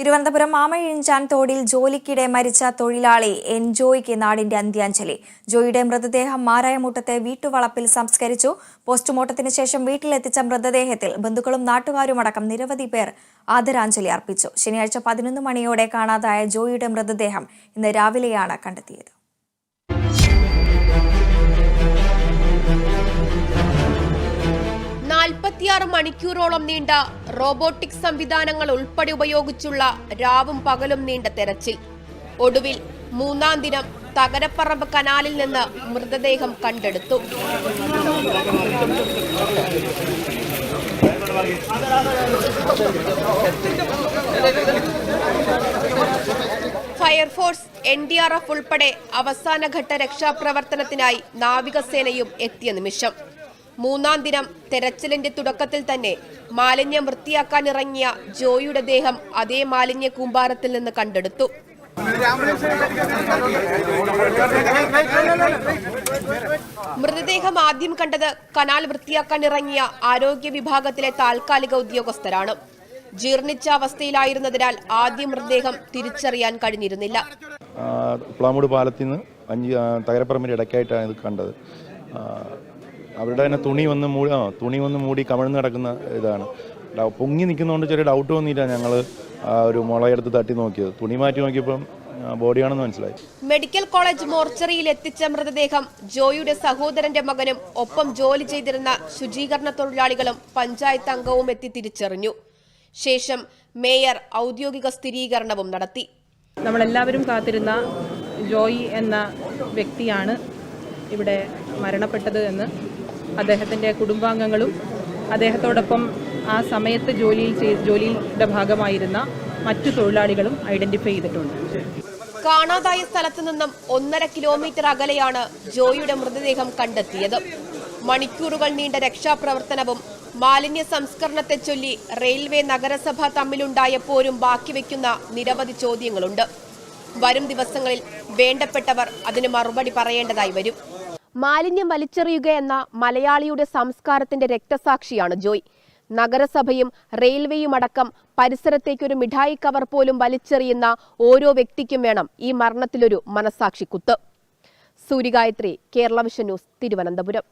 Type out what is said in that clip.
തിരുവനന്തപുരം മാമയിഴിഞ്ചാൻ തോടിൽ ജോലിക്കിടെ മരിച്ച തൊഴിലാളി എൻജോയ്ക്ക് നാടിന്റെ അന്ത്യാഞ്ജലി. ജോയിയുടെ മൃതദേഹം മാരായമുട്ടത്തെ വീട്ടുവളപ്പിൽ സംസ്കരിച്ചു. പോസ്റ്റ്മോർട്ടത്തിന് ശേഷം വീട്ടിലെത്തിച്ച മൃതദേഹത്തിൽ ബന്ധുക്കളും നാട്ടുകാരുമടക്കം നിരവധി പേർ ആദരാഞ്ജലി അർപ്പിച്ചു. ശനിയാഴ്ച പതിനൊന്ന് മണിയോടെ കാണാതായ ജോയിയുടെ മൃതദേഹം ഇന്ന് രാവിലെയാണ് കണ്ടെത്തിയത്. നാൽപ്പത്തിയാറ് മണിക്കൂറോളം നീണ്ട റോബോട്ടിക് സംവിധാനങ്ങൾ ഉൾപ്പെടെ ഉപയോഗിച്ചുള്ള രാവും പകലും നീണ്ട തെരച്ചിൽ. ഒടുവിൽ മൂന്നാം ദിനം തകരപ്പറമ്പ് കനാലിൽ നിന്ന് മൃതദേഹം കണ്ടെടുത്തു. Fire force N D R F ഉൾപ്പെടെ അവസാനഘട്ട രക്ഷാപ്രവർത്തനത്തിനായി നാവികസേനയും എത്തിയ നിമിഷം. മൂന്നാം ദിനം തെരച്ചിലിന്റെ തുടക്കത്തിൽ തന്നെ മാലിന്യം വൃത്തിയാക്കാനിറങ്ങിയ ജോയിയുടെ ദേഹം അതേ മാലിന്യ കൂമ്പാരത്തിൽ നിന്ന് കണ്ടെടുത്തു. മൃതദേഹം ആദ്യം കണ്ടത് കനാൽ വൃത്തിയാക്കാനിറങ്ങിയ ആരോഗ്യ വിഭാഗത്തിലെ താൽക്കാലിക ഉദ്യോഗസ്ഥരാണ്. ജീർണിച്ച അവസ്ഥയിലായിരുന്നതിനാൽ ആദ്യം മൃതദേഹം തിരിച്ചറിയാൻ കഴിഞ്ഞിരുന്നില്ല. പ്ലാമൂട് പാലത്തിൽ നിന്ന് അഞ്ച് തകരപ്പറമ്പിന്റെ ഇടയ്ക്കായിട്ടാണ് ഇത് കണ്ടത്. അവരുടെ തന്നെ തുണി വന്ന് മൂടി ആ തുണി വന്ന് മൂടി കമിഴ്ന്ന് കിടക്കുന്ന ഇതാണ്. പൊങ്ങി നിൽക്കുന്നതുകൊണ്ട് ചെറിയ ഡൗട്ട് തോന്നിയിട്ടാണ് ഞങ്ങൾ ഒരു മുളയെടുത്ത് തട്ടി നോക്കിയത്. തുണി മാറ്റി നോക്കിയപ്പം ബോഡിയാണെന്ന് മനസ്സിലായി. മെഡിക്കൽ കോളേജ് മോർച്ചറിയിൽ എത്തിച്ച മൃതദേഹം ജോയിയുടെ സഹോദരന്റെ മകനും ഒപ്പം ജോലി ചെയ്തിരുന്ന ശുചീകരണ തൊഴിലാളികളും പഞ്ചായത്ത് അംഗവും എത്തി തിരിച്ചറിഞ്ഞു. ശേഷം മേയർ ഔദ്യോഗിക സ്ഥിരീകരണവും നടത്തി. നമ്മളെല്ലാവരും കാത്തിരുന്ന ജോയി എന്ന വ്യക്തിയാണ് ഇവിടെ മരണപ്പെട്ടത് എന്ന് അദ്ദേഹത്തിന്റെ കുടുംബാംഗങ്ങളും അദ്ദേഹത്തോടൊപ്പം ആ സമയത്ത് ജോലിയിൽ ജോലിയുടെ ഭാഗമായിരുന്ന മറ്റു തൊഴിലാളികളും ഐഡന്റിഫൈ ചെയ്തിട്ടുണ്ട്. കാണാതായ സ്ഥലത്തു നിന്നും ഒന്നര കിലോമീറ്റർ അകലെയാണ് ജോയിയുടെ മൃതദേഹം കണ്ടെത്തിയത്. മണിക്കൂറുകൾ നീണ്ട രക്ഷാപ്രവർത്തനവും മാലിന്യ സംസ്കരണത്തെ ചൊല്ലി റെയിൽവേ നഗരസഭ തമ്മിലുണ്ടായ പോരും ബാക്കി ബാക്കിവെക്കുന്ന നിരവധി ചോദ്യങ്ങളുണ്ട്. വരും ദിവസങ്ങളിൽ വേണ്ടപ്പെട്ടവർ അതിന് മറുപടി പറയേണ്ടതായി വരും. മാലിന്യം വലിച്ചെറിയുക എന്ന മലയാളിയുടെ സംസ്കാരത്തിന്റെ രക്തസാക്ഷിയാണ് ജോയ്. നഗരസഭയും റെയിൽവേയും അടക്കം പരിസരത്തേക്കൊരു മിഠായി കവർ പോലും വലിച്ചെറിയുന്ന ഓരോ വ്യക്തിക്കും വേണം ഈ മരണത്തിലൊരു മനസാക്ഷി സൂര്യഗായത്രി കേരള വിഷൻ ന്യൂസ് തിരുവനന്തപുരം.